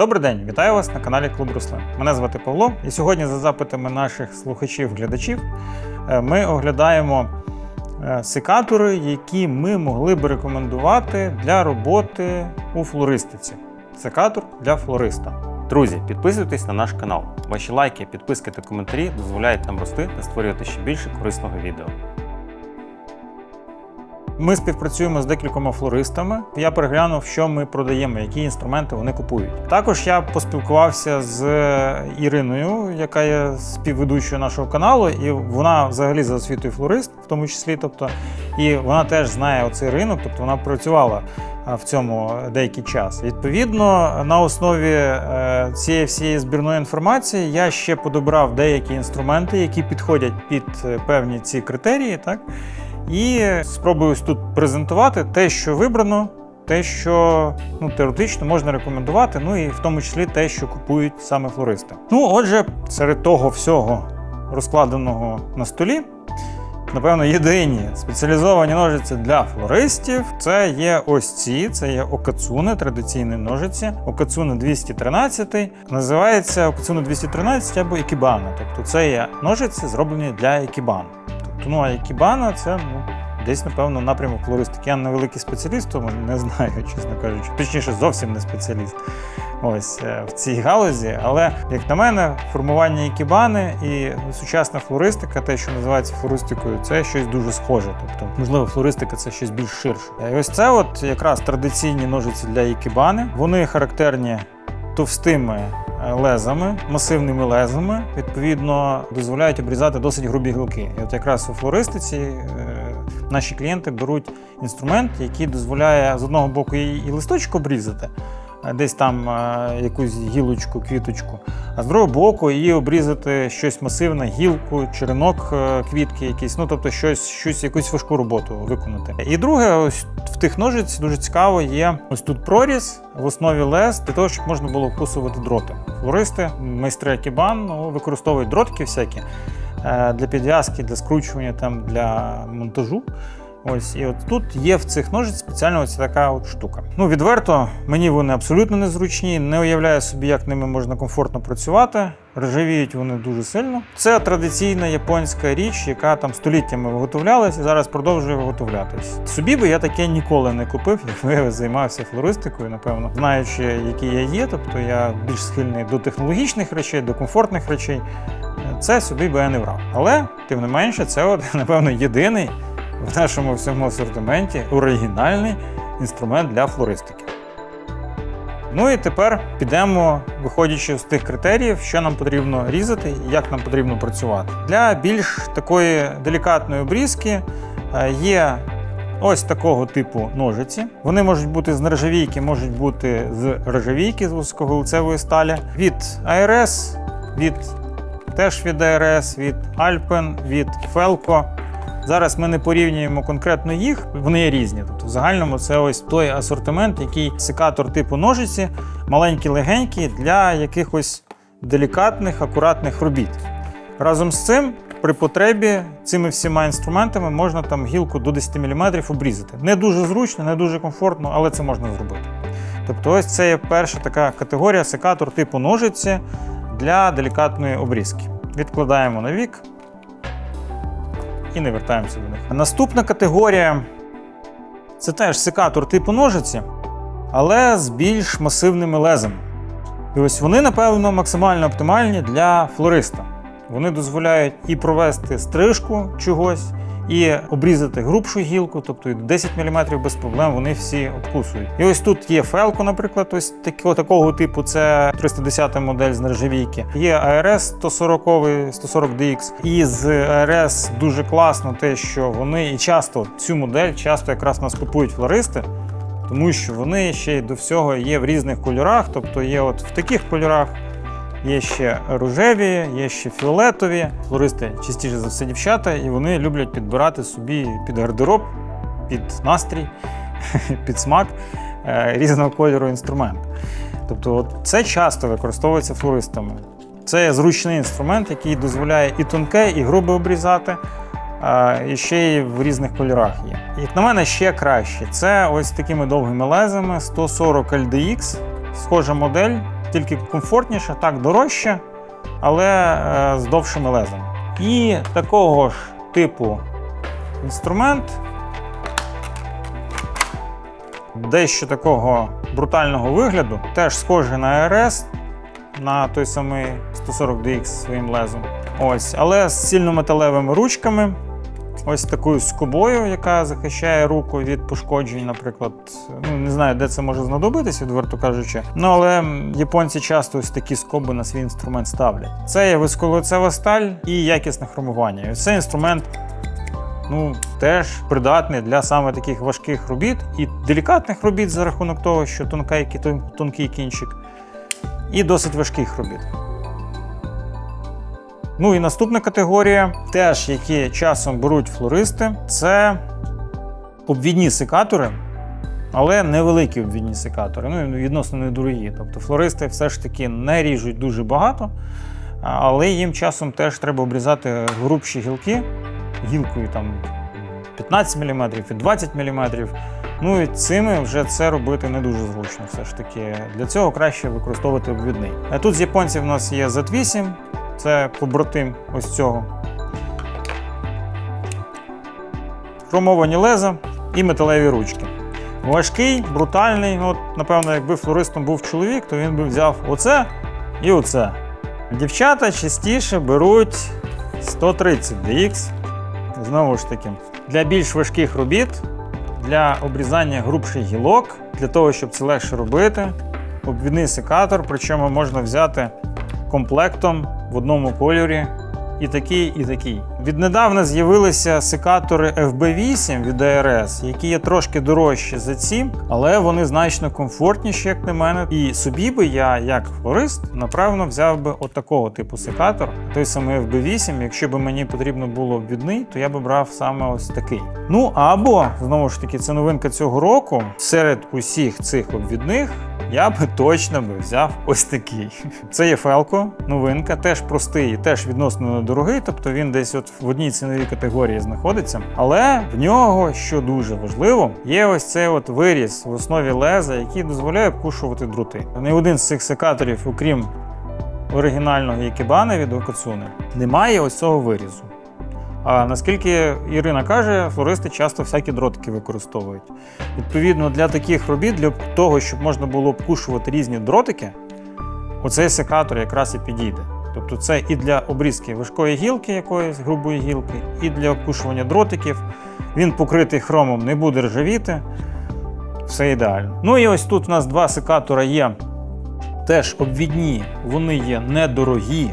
Добрий день, вітаю вас на каналі Клуб Руслин. Мене звати Павло, і сьогодні, за запитами наших слухачів-глядачів, е, ми оглядаємо е, секатори, які ми могли б рекомендувати для роботи у флористиці. Секатор для флориста. Друзі, підписуйтесь на наш канал. Ваші лайки, підписки та коментарі дозволяють нам рости та створювати ще більше корисного відео. Ми співпрацюємо з декількома флористами. Я переглянув, що ми продаємо, які інструменти вони купують. Також я поспілкувався з Іриною, яка є співведучою нашого каналу, і вона взагалі за освітою флорист, в тому числі. Тобто, і вона теж знає оцей ринок, тобто вона працювала в цьому деякий час. Відповідно, на основі е, цієї всієї збірної інформації я ще подобрав деякі інструменти, які підходять під е, певні ці критерії, так. І спробую тут презентувати те, що вибрано, те, що ну, теоретично можна рекомендувати, ну і в тому числі те, що купують саме флористи. Ну, отже, серед того всього розкладеного на столі, напевно, єдині спеціалізовані ножиці для флористів це є ось ці, це є Окацуне, традиційні ножиці. Окацуне 213, називається Окацуне 213 або Екібана. Тобто це є ножиці, зроблені для екібану. Ну а екібана це ну, десь, напевно, напрямок флористики. Я не великий спеціаліст, тому не знаю, чесно кажучи. Точніше, зовсім не спеціаліст. Ось е, в цій галузі. Але, як на мене, формування екібани і сучасна флористика, те, що називається флористикою, це щось дуже схоже. Тобто, можливо, флористика це щось більш ширше. І ось це, от якраз традиційні ножиці для екібани. Вони характерні товстими лезами, масивними лезами, відповідно, дозволяють обрізати досить грубі гілки. І от якраз у флористиці е, наші клієнти беруть інструмент, який дозволяє з одного боку і листочок обрізати, е, десь там е, якусь гілочку, квіточку, а з другого боку її обрізати щось масивне, гілку, черенок е, квітки, якісь, ну тобто щось, щось, якусь важку роботу виконати. І друге, ось в тих ножиць дуже цікаво є ось тут проріз в основі лез для того, щоб можна було вкусувати дроти. Флористи, майстри акібан ну, використовують дротики всякі е, для підв'язки, для скручування, там, для монтажу. Ось, і от тут є в цих ножиць спеціально ось така от штука. Ну, відверто, мені вони абсолютно незручні, не уявляю собі, як ними можна комфортно працювати. Ржавіють вони дуже сильно. Це традиційна японська річ, яка там століттями виготовлялася і зараз продовжує виготовлятись. Собі би я таке ніколи не купив, якби я займався флористикою, напевно, знаючи, який я є. Тобто я більш схильний до технологічних речей, до комфортних речей. Це собі би я не брав. Але, тим не менше, це от, напевно, єдиний в нашому всьому асортименті оригінальний інструмент для флористики. Ну і тепер підемо, виходячи з тих критеріїв, що нам потрібно різати і як нам потрібно працювати. Для більш такої делікатної обрізки е, є ось такого типу ножиці. Вони можуть бути з нержавійки, можуть бути з ржавійки з вузькоголицевої сталі, від ARS, від теж від ARS, від Alpen, від Felco. Зараз ми не порівнюємо конкретно їх, вони є різні. Тобто, в загальному це ось той асортимент, який секатор типу ножиці, маленькі легенькі для якихось делікатних, акуратних робіт. Разом з цим, при потребі, цими всіма інструментами можна там гілку до 10 мм обрізати. Не дуже зручно, не дуже комфортно, але це можна зробити. Тобто, ось це є перша така категорія секатор типу ножиці для делікатної обрізки. Відкладаємо на вік і не вертаємося до них. Наступна категорія це теж секатор типу ножиці, але з більш масивними лезами. І ось вони, напевно, максимально оптимальні для флориста. Вони дозволяють і провести стрижку чогось, і обрізати грубшу гілку, тобто і до 10 мм без проблем вони всі обкусують. І ось тут є фелко, наприклад, ось такого, такого типу, це 310 модель з нержавійки. Є ARS 140 140DX. І з ARS дуже класно те, що вони і часто цю модель часто якраз нас купують флористи. Тому що вони ще й до всього є в різних кольорах, тобто є от в таких кольорах, Є ще рожеві, є ще фіолетові. Флористи частіше за все дівчата, і вони люблять підбирати собі під гардероб, під настрій, під смак е, різного кольору інструмент. Тобто, це часто використовується флористами. Це зручний інструмент, який дозволяє і тонке, і грубе обрізати, і ще й в різних кольорах є. Як на мене, ще краще. Це ось такими довгими лезами 140 LDX, схожа модель. Тільки комфортніше, так дорожче, але е, з довшими лезами. І такого ж типу інструмент, дещо такого брутального вигляду, теж схожий на РС, на той самий 140DX своїм лезом. Ось, але з цільнометалевими ручками. Ось такою скобою, яка захищає руку від пошкоджень, наприклад. Ну, не знаю, де це може знадобитись, відверто кажучи. Ну, але японці часто ось такі скоби на свій інструмент ставлять. Це є високолицева сталь і якісне хромування. І цей інструмент ну, теж придатний для саме таких важких робіт і делікатних робіт за рахунок того, що тонкий, тонкий кінчик, і досить важких робіт. Ну і наступна категорія, теж які часом беруть флористи, це обвідні секатори, але невеликі обвідні секатори, ну відносно недорогі. Тобто флористи все ж таки не ріжуть дуже багато, але їм часом теж треба обрізати грубші гілки гілкою там 15 мм і 20 мм. Ну і цими вже це робити не дуже зручно. Все ж таки. Для цього краще використовувати обвідний. А тут з японців у нас є Z8, це побратим ось цього. Хромовані леза і металеві ручки. Важкий, брутальний. От, напевно, якби флористом був чоловік, то він би взяв оце і оце. Дівчата частіше беруть 130 DX. Знову ж таки, для більш важких робіт, для обрізання грубших гілок, для того, щоб це легше робити, обвідний секатор, причому можна взяти комплектом в одному кольорі. І такий, і такий. Віднедавна з'явилися секатори FB8 від ARS, які є трошки дорожчі за ці, але вони значно комфортніші, як на мене. І собі би я, як флорист, напевно, взяв би от типу секатор, той самий FB8. Якщо б мені потрібно було обвідний, то я би брав саме ось такий. Ну або знову ж таки, це новинка цього року. Серед усіх цих обвідних я би точно би взяв ось такий. Це є Фелко, новинка, теж простий, теж відносно недорогий, тобто він десь от в одній ціновій категорії знаходиться. Але в нього, що дуже важливо, є ось цей от виріз в основі леза, який дозволяє обкушувати дроти. Не один з цих секаторів, окрім оригінального Якібана від Окацуни, немає ось цього вирізу. А наскільки Ірина каже, флористи часто всякі дротики використовують. Відповідно, для таких робіт, для того, щоб можна було обкушувати різні дротики, оцей секатор якраз і підійде. Тобто це і для обрізки важкої гілки, якоїсь грубої гілки, і для обкушування дротиків. Він покритий хромом, не буде ржавіти. Все ідеально. Ну і ось тут у нас два секатора є теж обвідні, вони є недорогі.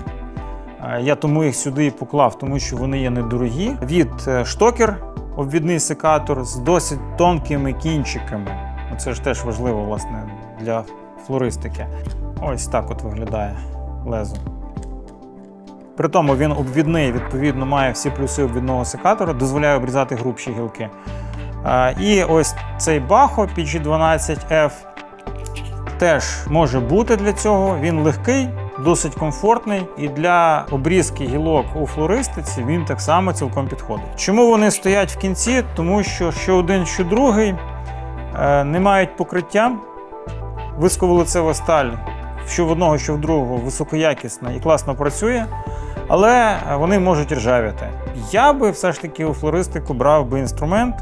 Е, Я тому їх сюди і поклав, тому що вони є недорогі. Від е, штокер обвідний секатор з досить тонкими кінчиками. Це ж теж важливо, власне, для флористики. Ось так от виглядає лезо. При тому він обвідний, відповідно, має всі плюси обвідного секатора, дозволяє обрізати грубші гілки. Е, І ось цей Baho PG12F теж може бути для цього. Він легкий, досить комфортний, і для обрізки гілок у флористиці він так само цілком підходить. Чому вони стоять в кінці? Тому що що один, що другий е, не мають покриття. Висковолицева сталь, що в одного, що в другого, високоякісна і класно працює, але вони можуть ржавіти. Я би все ж таки у флористику брав би інструмент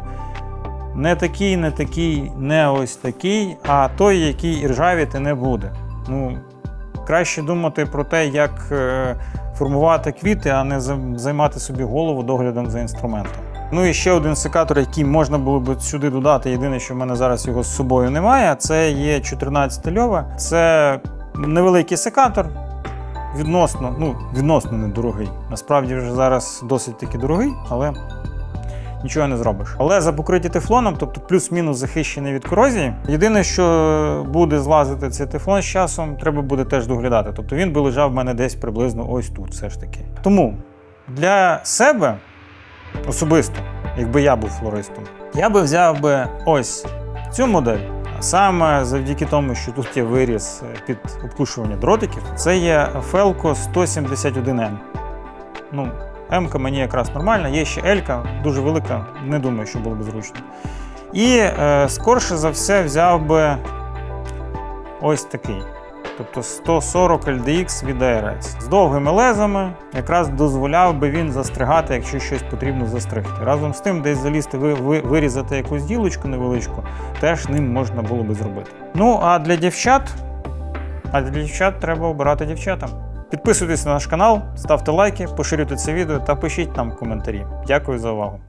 не такий, не такий, не ось такий, а той, який ржавіти не буде. Ну, краще думати про те, як е, формувати квіти, а не займати собі голову доглядом за інструментом. Ну і ще один секатор, який можна було б сюди додати. Єдине, що в мене зараз його з собою немає, це є 14 льова. Це невеликий секатор. Відносно, ну, відносно недорогий. Насправді вже зараз досить таки дорогий, але нічого не зробиш. Але за покриті тефлоном, тобто плюс-мінус захищений від корозії. Єдине, що буде злазити цей тефлон з часом, треба буде теж доглядати. Тобто він би лежав в мене десь приблизно ось тут, все ж таки. Тому для себе особисто, якби я був флористом, я би взяв би ось цю модель. Саме завдяки тому, що тут є виріз е, під обкушування дротиків, це є Felco 171M. Ну, М-ка мені якраз нормальна, є ще L-ка, дуже велика, не думаю, що було б зручно. І е, скорше за все взяв би ось такий. Тобто 140 LDX від ARS. З довгими лезами якраз дозволяв би він застригати, якщо щось потрібно застригти. Разом з тим, десь залізти, ви, ви, вирізати якусь ділочку невеличку, теж ним можна було би зробити. Ну а для дівчат, а для дівчат треба обирати дівчатам. Підписуйтесь на наш канал, ставте лайки, поширюйте це відео та пишіть нам коментарі. Дякую за увагу.